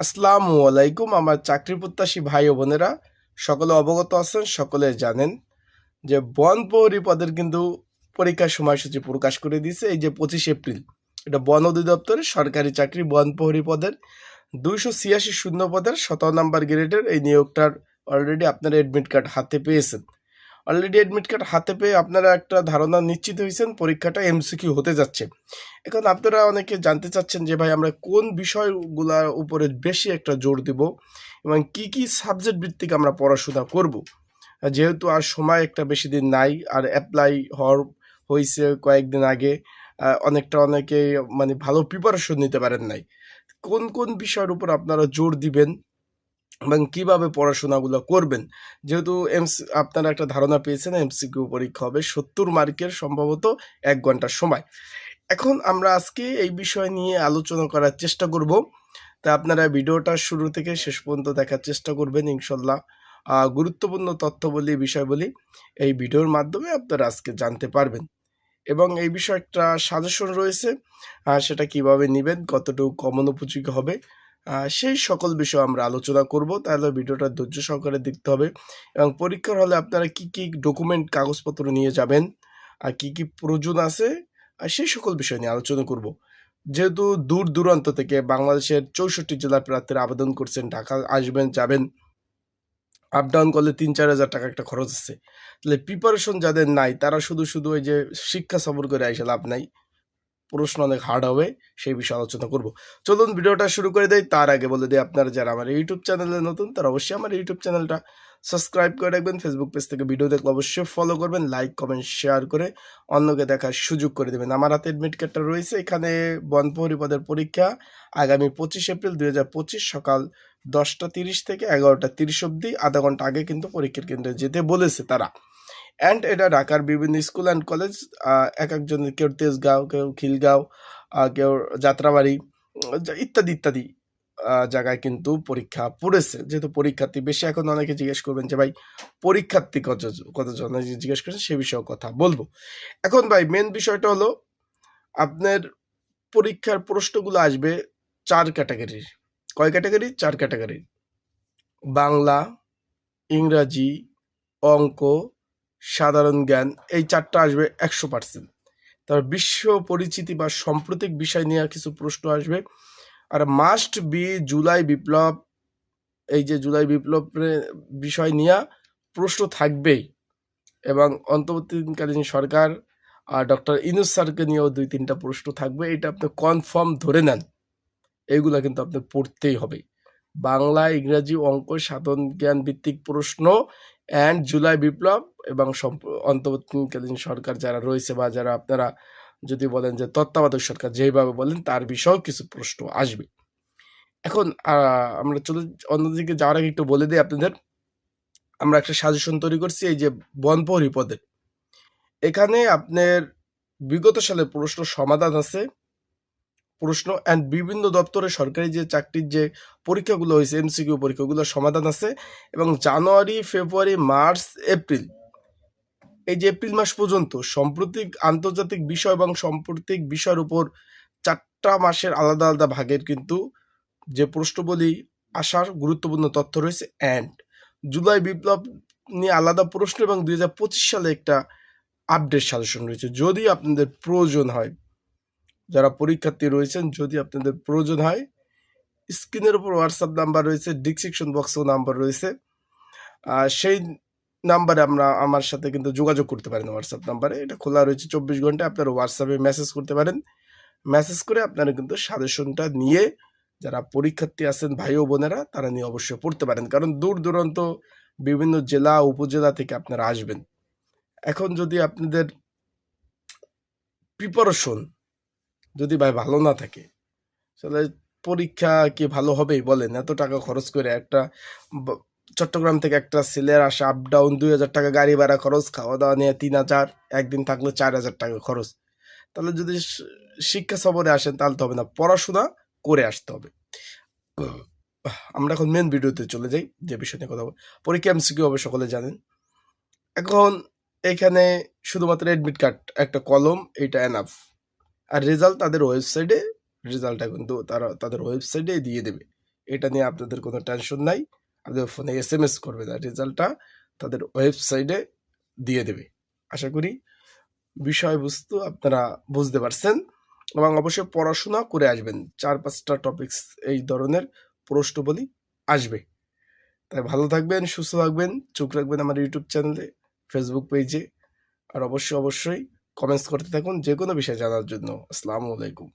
আসসালামু আলাইকুম, আমার চাকরি প্রত্যাশী ভাই ও বোনেরা। সকলে অবগত আছেন, সকলে জানেন যে বন প্রহরী পদের কিন্তু পরীক্ষার সময়সূচি প্রকাশ করে দিয়েছে, এই যে পঁচিশ এপ্রিল। এটা বন অধিদপ্তরের সরকারি চাকরি বন প্রহরী পদের দুইশো ছিয়াশি শূন্য পদের সতেরো নাম্বার গ্রেডের এই নিয়োগটার অলরেডি আপনারা অ্যাডমিট কার্ড হাতে পেয়েছেন। অলরেডি অ্যাডমিট কার্ড হাতে পেয়ে আপনারা একটা ধারণা নিশ্চিত হয়েছেন, পরীক্ষাটা এমসিকিউ হতে যাচ্ছে। এখন আপনারা অনেকে জানতে চাচ্ছেন যে ভাই, আমরা কোন বিষয়গুলোর উপরে বেশি একটা জোর দিব এবং কি কি সাবজেক্ট ভিত্তিক আমরা পড়াশোনা করব? যেহেতু আর সময় একটা বেশি দিন নাই, আর অ্যাপ্লাই হওয়ার হয়েছে কয়েকদিন আগে অনেকটা অনেকে মানে ভালো প্রিপারেশন নিতে পারেন নাই। কোন কোন বিষয়ের উপর আপনারা জোর দিবেন? এবং কীভাবে পড়াশোনাগুলো করবেন। যেহেতু এমস, আপনারা একটা ধারণা পেয়েছেন, এমসিকিউ পরীক্ষা হবে সত্তর মার্কের সম্ভবত এক ঘণ্টার সময়। এখন আমরা আজকে এই বিষয় নিয়ে আলোচনা করার চেষ্টা করব। তা আপনারা ভিডিওটা শুরু থেকে শেষ পর্যন্ত দেখার চেষ্টা করবেন, ইনশাল্লাহ। গুরুত্বপূর্ণ তথ্য বলি বিষয় বলি এই ভিডিওর মাধ্যমে আপনারা আজকে জানতে পারবেন। এবং এই বিষয়ে একটা সাজেশন রয়েছে সেটা কীভাবে নেবেন, কতটুকু কমন উপযোগী হবে সেই সকল বিষয় আমরা আলোচনা করব। তাহলে ভিডিওটা ধৈর্য সহকারে দেখতে হবে এবং পরীক্ষার হলে আপনারা কি কি ডকুমেন্ট, কাগজপত্র নিয়ে যাবেন, আর কি কি প্রয়োজন আছে, আর সেই সকল বিষয় নিয়ে আলোচনা করব। যেহেতু দূর দূরান্ত থেকে বাংলাদেশের চৌষট্টি জেলার প্রার্থীরা আবেদন করছেন, ঢাকা আসবেন, যাবেন আপ ডাউন করলে তিন চার হাজার টাকা একটা খরচ আছে। তাহলে প্রিপারেশন যাদের নাই, তারা শুধু শুধু ওই যে শিক্ষা সফর করে আইসে লাভ নাই। প্রশ্ন অনেক হার্ড হবে, সেই বিষয়ে আলোচনা করব। চলুন ভিডিওটা শুরু করে দেয় তার আগে বলে দিই, আপনারা যারা আমার ইউটিউব চ্যানেলে নতুন, তারা অবশ্যই আমার ইউটিউব চ্যানেলটা সাবস্ক্রাইব করে রাখবেন। ফেসবুক পেজ থেকে ভিডিও দেখলে অবশ্যই ফলো করবেন লাইক কমেন্ট শেয়ার করে অন্যকে দেখার সুযোগ করে দেবেন। আমার হাতে অ্যাডমিট কার্ডটা রয়েছে। এখানে বনপ্রহরী পদের পরীক্ষা আগামী পঁচিশ এপ্রিল দু হাজার পঁচিশ সকাল দশটা তিরিশ থেকে এগারোটা তিরিশ অবধি। আধা ঘণ্টা আগে কিন্তু পরীক্ষার কেন্দ্রে যেতে বলেছে তারা। অ্যান্ড এটা ঢাকার বিভিন্ন স্কুল অ্যান্ড কলেজ এক একজনের কেউ তেজগাঁও, কেউ খিলগাঁও কেউ যাত্রাবাড়ি ইত্যাদি ইত্যাদি জায়গায় কিন্তু পরীক্ষা পড়েছে। যেহেতু পরীক্ষার্থী বেশি, এখন অনেকে জিজ্ঞেস করবেন যে, ভাই, পরীক্ষার্থী কত কতজন? জিজ্ঞেস করেছেন, সে বিষয়ে কথা বলব। এখন ভাই মেন বিষয়টা হলো, আপনার পরীক্ষার প্রশ্নগুলো আসবে চার ক্যাটাগরির কয় ক্যাটাগরি চার ক্যাটাগরির বাংলা, ইংরাজি, অঙ্ক সাধারণ জ্ঞান, এই চারটা আসবে একশো পার্সেন্ট তারপর বিশ্ব পরিচিতি বা সাম্প্রতিক বিষয় নিয়ে কিছু প্রশ্ন আসবে। আর মাস্ট বি জুলাই বিপ্লব, এই যে জুলাই বিপ্লব বিষয় নিয়ে প্রশ্ন থাকবেই। এবং অন্তর্বর্তীকালীন সরকার আর ডক্টর ইনুস স্যারকে নিয়েও দুই তিনটা প্রশ্ন থাকবে, এটা আপনি কনফার্ম ধরে নেন। এইগুলা কিন্তু আপনি পড়তেই হবে। বাংলা, ইংরাজি, অঙ্ক সাধন জ্ঞান ভিত্তিক প্রশ্ন অ্যান্ড জুলাই বিপ্লব এবং অন্তর্বর্তীকালীন সরকার যারা রয়েছে বা যারা আপনারা যদি বলেন যে তত্ত্বাবধায়ক সরকার যেভাবে বলেন, তার বিষয়েও কিছু প্রশ্ন আসবে। এখন আমরা চলে অন্যদিকে যাওয়ার আগে একটু বলে দিই আপনাদের। আমরা একটা সাজেশন তৈরি করছি, এই যে বনপ্রহরী পদের এখানে আপনার বিগত সালের প্রশ্ন সমাধান আছে। প্রশ্ন অ্যান্ড বিভিন্ন দপ্তরে সরকারি যে চাকরির যে পরীক্ষাগুলো হয়েছে এমসিকিউ পরীক্ষাগুলো সমাধান আছে এবং জানুয়ারি, ফেব্রুয়ারি, মার্চ, এপ্রিল। এই যে এপ্রিল মাস পর্যন্ত সাম্প্রতিক আন্তর্জাতিক বিষয় এবং সাম্প্রতিক বিষয়ের উপর চারটা মাসের আলাদা আলাদা ভাগের কিন্তু যে প্রশ্নবলী আসার গুরুত্বপূর্ণ তথ্য রয়েছে অ্যান্ড জুলাই বিপ্লব নিয়ে আলাদা প্রশ্ন এবং দুই হাজার পঁচিশ সালে একটা আপডেট সাজেশন রয়েছে। যদি আপনাদের প্রয়োজন হয় যারা পরীক্ষার্থী রয়েছেন, যদি আপনাদের প্রয়োজন হয়, স্ক্রিনের উপর হোয়াটসঅ্যাপ নাম্বার রয়েছে ডিসক্রিপশন বক্সেও নাম্বার রয়েছে। সেই নাম্বারে আমরা, আমার সাথে কিন্তু যোগাযোগ করতে পারেন হোয়াটসঅ্যাপ নাম্বারে এটা খোলা রয়েছে চব্বিশ ঘণ্টা, আপনারা হোয়াটসঅ্যাপে মেসেজ করতে পারেন। মেসেজ করে আপনারা কিন্তু সাজেশনটা নিয়ে, যারা পরীক্ষার্থী আছেন, ভাই ও বোনেরা, তারা নিয়ে অবশ্যই পড়তে পারেন। কারণ দূর দূরান্ত, বিভিন্ন জেলা, উপজেলা থেকে আপনারা আসবেন। এখন যদি আপনাদের প্রিপারেশন যদি ভাই ভালো না থাকে, তাহলে পরীক্ষা কি ভালো হবেই বলেন? এত টাকা খরচ করে একটা চট্টগ্রাম থেকে একটা ছেলের আসা আপ ডাউন দুই হাজার টাকা গাড়ি ভাড়া খরচ খাওয়া দাওয়া নিয়ে তিন হাজার, একদিন থাকলে চার হাজার টাকা খরচ। তাহলে যদি শিক্ষা সফরে আসেন তাহলে তো হবে না, পড়াশোনা করে আসতে হবে। আমরা এখন মেন ভিডিওতে চলে যাই, যে বিষয় নিয়ে কথা বলব পরীক্ষা এমসিকিউ হবে, সকলে জানেন। এখন এখানে শুধুমাত্র অ্যাডমিট কার্ড একটা কলম এটা এনাফ আর রেজাল্ট তাদের ওয়েবসাইটে রেজাল্টটা কিন্তু তারা তাদের ওয়েবসাইটে দিয়ে দেবে। এটা নিয়ে আপনাদের কোনো টেনশন নাই। আপনাদের ফোনে এস এম এস করবে না। রেজাল্টটা তাদের ওয়েবসাইটে দিয়ে দেবে। আশা করি বিষয়বস্তু আপনারা বুঝতে পারছেন এবং অবশ্যই পড়াশোনা করে আসবেন। চার পাঁচটা টপিকস এই ধরনের প্রশ্নবলী আসবে। তাই ভালো থাকবেন, সুস্থ থাকবেন, চোখ রাখবেন আমার ইউটিউব চ্যানেলে ফেসবুক পেজে আর অবশ্যই অবশ্যই কমেন্টস করতে থাকুন যে কোনো বিষয় জানার জন্য। আসসালামু আলাইকুম।